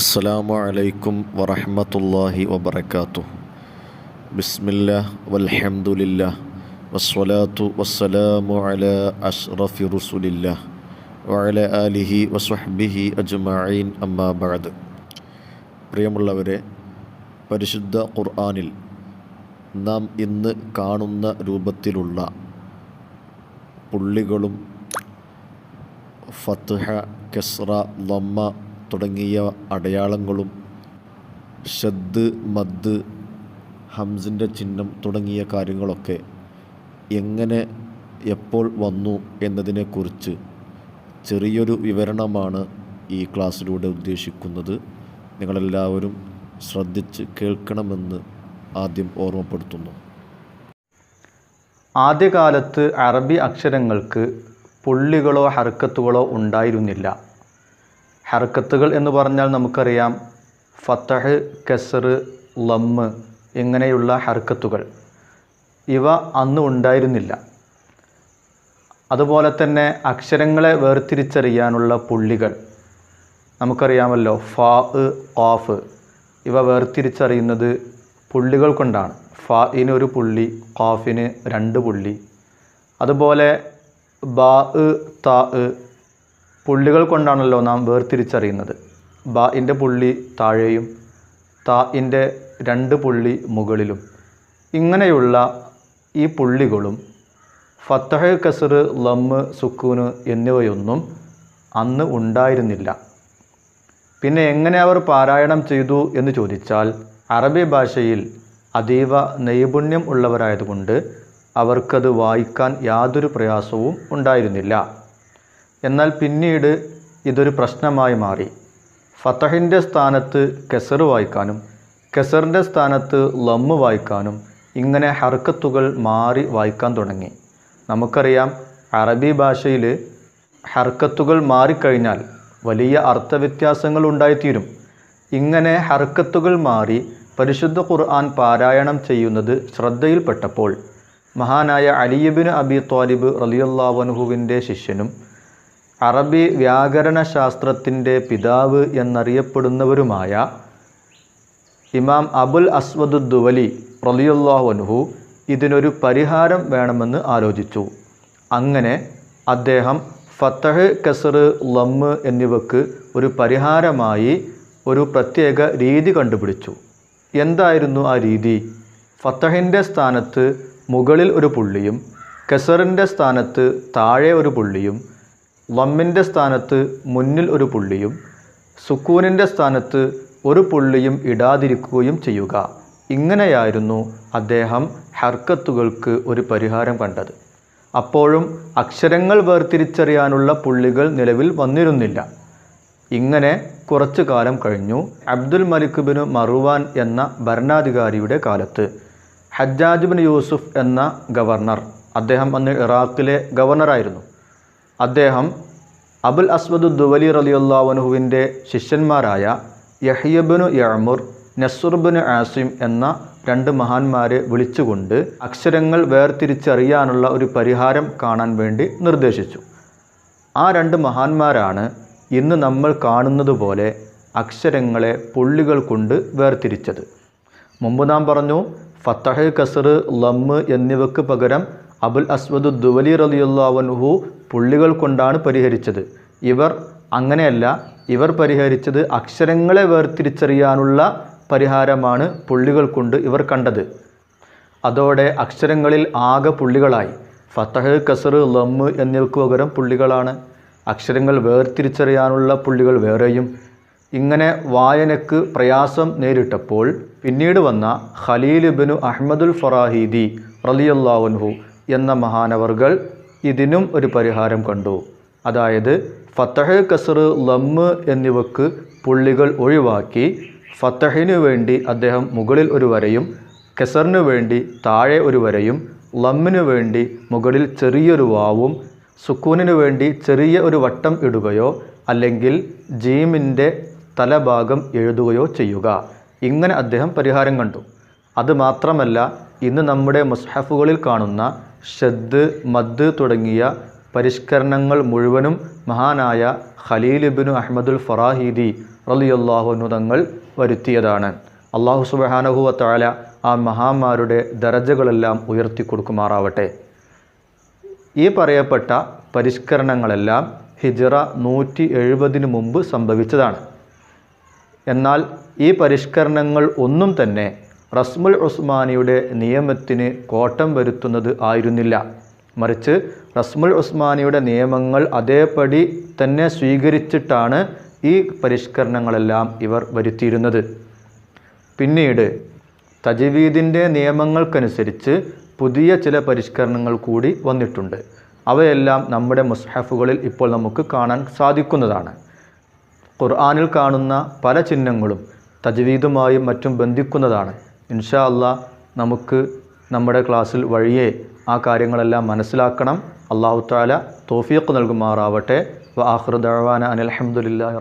അസ്സലാമു അലൈക്കും വറഹമത്തല്ലാഹി വബർക്കാത്തു ബിസ്മില്ല വൽഹംദുലില്ല വസ്വലാത്തു വസ്സലാമു അല അഷ്റഫി റസുലില്ല വഅല ആലിഹി വസ്വഹ്ബിഹി അജ്മഈൻ അമ്മാ ബഅദ്. പ്രിയമുള്ളവരെ പരിശുദ്ധ ഖുർആനിൽ നാം ഇന്ന് കാണുന്ന രൂപത്തിലുള്ള പുള്ളികളും ഫത്ഹ കെസ്ര ലമ്മ തുടങ്ങിയ അടയാളങ്ങളും ഷദ് മദ് ഹംസിന്റെ ചിഹ്നം തുടങ്ങിയ കാര്യങ്ങളൊക്കെ എങ്ങനെ എപ്പോൾ വന്നു എന്നതിനെക്കുറിച്ച് ചെറിയൊരു വിവരണമാണ് ഈ ക്ലാസ്സിലൂടെ ഉദ്ദേശിക്കുന്നത്. നിങ്ങളെല്ലാവരും ശ്രദ്ധിച്ച് കേൾക്കണമെന്ന് ആദ്യം ഓർമ്മപ്പെടുത്തുന്നു. ആദ്യകാലത്ത് അറബി അക്ഷരങ്ങൾക്ക് പുള്ളികളോ ഹർക്കത്തുകളോ ഉണ്ടായിരുന്നില്ല. ഹർക്കത്തുകൾ എന്ന് പറഞ്ഞാൽ നമുക്കറിയാം. ഫത്തഹ് കെസർ ലമ്മ് ഇങ്ങനെയുള്ള ഹർക്കത്തുകൾ. ഇവ അന്ന് ഉണ്ടായിരുന്നില്ല. അതുപോലെ തന്നെ അക്ഷരങ്ങളെ വേർതിരിച്ചറിയാനുള്ള പുള്ളികൾ. നമുക്കറിയാമല്ലോ ഫാ ഓഫ് ഇവ വേർതിരിച്ചറിയുന്നത് പുള്ളികൾ കൊണ്ടാണ്. ഫാഇന് ഒരു പുള്ളി ഖാഫിന് രണ്ട് പുള്ളി. അതുപോലെ ബാ താ പുള്ളികൾ കൊണ്ടാണല്ലോ നാം വേർതിരിച്ചറിയുന്നത്. ബാഇന്റെ പുള്ളി താഴെയും താഇന്റെ രണ്ട് പുള്ളി മുകളിലും. ഇങ്ങനെയുള്ള ഈ പുള്ളികളും ഫത്തഹ് കസർ ലമ്മ് സുക്കൂന് എന്നിവയൊന്നും അന്ന് ഉണ്ടായിരുന്നില്ല. പിന്നെ എങ്ങനെ അവർ പാരായണം ചെയ്തു എന്ന് ചോദിച്ചാൽ അറബി ഭാഷയിൽ അതീവ നൈപുണ്യം ഉള്ളവരായതുകൊണ്ട് അവർക്കത് വായിക്കാൻ യാതൊരു പ്രയാസവും ഉണ്ടായിരുന്നില്ല. എന്നാൽ പിന്നീട് ഇതൊരു പ്രശ്നമായി മാറി. ഫത്തഹിന്റെ സ്ഥാനത്ത് കെസർ വായിക്കാനും കെസറിന്റെ സ്ഥാനത്ത് ലമ്മ് വായിക്കാനും ഇങ്ങനെ ഹർക്കത്തുകൾ മാറി വായിക്കാൻ തുടങ്ങി. നമുക്കറിയാം അറബി ഭാഷയിൽ ഹർക്കത്തുകൾ മാറിക്കഴിഞ്ഞാൽ വലിയ അർത്ഥവ്യത്യാസങ്ങൾ ഉണ്ടായിത്തീരും. ഇങ്ങനെ ഹർക്കത്തുകൾ മാറി പരിശുദ്ധ ഖുർആൻ പാരായണം ചെയ്യുന്നത് ശ്രദ്ധയിൽപ്പെട്ടപ്പോൾ മഹാനായ അലിയബിന് അബി ത്വാലിബ് റലിയുല്ലാവനുഹുവിന്റെ ശിഷ്യനും അറബി വ്യാകരണ ശാസ്ത്രത്തിന്റെ പിതാവ് എന്നറിയപ്പെടുന്നവരുമായ ഇമാം അബുൽ അസ്വദ് ദുവലി റലിയുല്ലാഹുൻഹു ഇതിനൊരു പരിഹാരം വേണമെന്ന് ആലോചിച്ചു. അങ്ങനെ അദ്ദേഹം ഫത്തഹ് കസർ ലമ്മ് എന്നിവക്ക് ഒരു പരിഹാരമായി ഒരു പ്രത്യേക രീതി കണ്ടുപിടിച്ചു. എന്തായിരുന്നു ആ രീതി? ഫത്തഹിന്റെ സ്ഥാനത്ത് മുകളിൽ ഒരു പുള്ളിയും കസറിന്റെ സ്ഥാനത്ത് താഴെ ഒരു പുള്ളിയും ലമ്മിന്റെ സ്ഥാനത്ത് മുന്നിൽ ഒരു പുള്ളിയും സുക്കൂനിന്റെ സ്ഥാനത്ത് ഒരു പുള്ളിയും ഇടാതിരിക്കുകയും ചെയ്യുക. ഇങ്ങനെയായിരുന്നു അദ്ദേഹം ഹർക്കത്തുകൾക്ക് ഒരു പരിഹാരം കണ്ടത്. അപ്പോഴും അക്ഷരങ്ങൾ വേർതിരിച്ചറിയാനുള്ള പുള്ളികൾ നിലവിൽ വന്നിരുന്നില്ല. ഇങ്ങനെ കുറച്ചു കാലം കഴിഞ്ഞു. അബ്ദുൽ മലിക് ബിന് മറുവാൻ എന്ന ഭരണാധികാരിയുടെ കാലത്ത് ഹജ്ജാജ് ബിൻ യൂസുഫ് എന്ന ഗവർണർ അദ്ദേഹം അന്ന് ഇറാഖിലെ ഗവർണറായിരുന്നു. അദ്ദേഹം അബുൽ അസ്വദ് ദുവലി റലിയുല്ലാവനുഹുവിന്റെ ശിഷ്യന്മാരായ യഹിയബിനു യഅമുർ നസുർബിന് ആസിം എന്ന രണ്ട് മഹാന്മാരെ വിളിച്ചുകൊണ്ട് അക്ഷരങ്ങൾ വേർതിരിച്ചറിയാനുള്ള ഒരു പരിഹാരം കാണാൻ വേണ്ടി നിർദ്ദേശിച്ചു. ആ രണ്ട് മഹാന്മാരാണ് ഇന്ന് നമ്മൾ കാണുന്നത് പോലെ അക്ഷരങ്ങളെ പുള്ളികൾ കൊണ്ട് വേർതിരിച്ചത്. മുമ്പ് നാം പറഞ്ഞു ഫത്തഹ് കസർ ലമ്മ് എന്നിവക്ക് പകരം അബുൽ അസ്വദ് ദുവലി റലിയുള്ളവൻഹു പുള്ളികൾ കൊണ്ടാണ് പരിഹരിച്ചത്. ഇവർ അങ്ങനെയല്ല ഇവർ പരിഹരിച്ചത് അക്ഷരങ്ങളെ വേർതിരിച്ചറിയാനുള്ള പരിഹാരമാണ് പുള്ളികൾ കൊണ്ട് ഇവർ കണ്ടത്. അതോടെ അക്ഷരങ്ങളിൽ ആകെ പുള്ളികളായി. ഫത്തഹ് കസർ ലമ്മ് എന്നിവയ്ക്ക് പകരം പുള്ളികളാണ്. അക്ഷരങ്ങൾ വേർതിരിച്ചറിയാനുള്ള പുള്ളികൾ വേറെയും. ഇങ്ങനെ വായനക്ക് പ്രയാസം നേരിട്ടപ്പോൾ പിന്നീട് വന്ന ഖലീൽ ബിനു അഹമ്മദുൽ ഫറാഹീദി റലിയല്ലാവൻഹു എന്ന മഹാനവർകൾ ഇതിനും ഒരു പരിഹാരം കണ്ടു. അതായത് ഫത്തഹ് കസർ ലമ്മ് എന്നിവക്ക് പുള്ളികൾ ഒഴിവാക്കി ഫത്തഹിനു വേണ്ടി അദ്ദേഹം മുകളിൽ ഒരു വരയും കെസറിനു വേണ്ടി താഴെ ഒരു വരയും ലമ്മിനു വേണ്ടി മുകളിൽ ചെറിയൊരു വാവും സുക്കൂനിനു വേണ്ടി ചെറിയ ഒരു വട്ടം ഇടുകയോ അല്ലെങ്കിൽ ജീമിന്റെ തലഭാഗം എഴുതുകയോ ചെയ്യുക. ഇങ്ങനെ അദ്ദേഹം പരിഹാരം കണ്ടു. അത് മാത്രമല്ല ഇന്ന് നമ്മുടെ മുസ്ഹഫുകളിൽ കാണുന്ന ഷദ് മദ് തുടങ്ങിയ പരിഷ്കരണങ്ങൾ മുഴുവനും മഹാനായ ഖലീൽ ഇബ്നു അഹമ്മദുൽ ഫറാഹീദി റളിയല്ലാഹു തങ്ങൾ വരുത്തിയതാണ്. അള്ളാഹു സുബ്ഹാനഹു വതആല ആ മഹാന്മാരുടെ ദരജകളെല്ലാം ഉയർത്തി കൊടുക്കുമാറാവട്ടെ. ഈ പറയപ്പെട്ട പരിഷ്കരണങ്ങളെല്ലാം ഹിജറ നൂറ്റി എഴുപതിന് മുമ്പ് സംഭവിച്ചതാണ്. എന്നാൽ ഈ പരിഷ്കരണങ്ങൾ ഒന്നും തന്നെ റസ്മുൽ ഉസ്മാനിയുടെ നിയമത്തിന് കോട്ടം വരുത്തുന്നത് ആയിരുന്നില്ല. മറിച്ച് റസ്മുൽ ഉസ്മാനിയുടെ നിയമങ്ങൾ അതേപടി തന്നെ സ്വീകരിച്ചിട്ടാണ് ഈ പരിഷ്കരണങ്ങളെല്ലാം ഇവർ വരുത്തിയിരുന്നത്. പിന്നീട് തജവീദിന്റെ നിയമങ്ങൾക്കനുസരിച്ച് പുതിയ ചില പരിഷ്കരണങ്ങൾ കൂടി വന്നിട്ടുണ്ട്. അവയെല്ലാം നമ്മുടെ മുസ്ഹഫുകളിൽ ഇപ്പോൾ നമുക്ക് കാണാൻ സാധിക്കുന്നതാണ്. ഖുർആാനിൽ കാണുന്ന പല ചിഹ്നങ്ങളും തജ്വീദുമായും മറ്റും ബന്ധിക്കുന്നതാണ്. ഇൻഷാ അല്ല നമുക്ക് നമ്മുടെ ക്ലാസ്സിൽ വഴിയെ ആ കാര്യങ്ങളെല്ലാം മനസ്സിലാക്കണം. അള്ളാഹു താല തോഫീഖ് നൽകുമാറാവട്ടെ. വ ആഖിറു ദഅവാന റബ്ബുലാലമീൻ ഹംദുലില്ലാഹി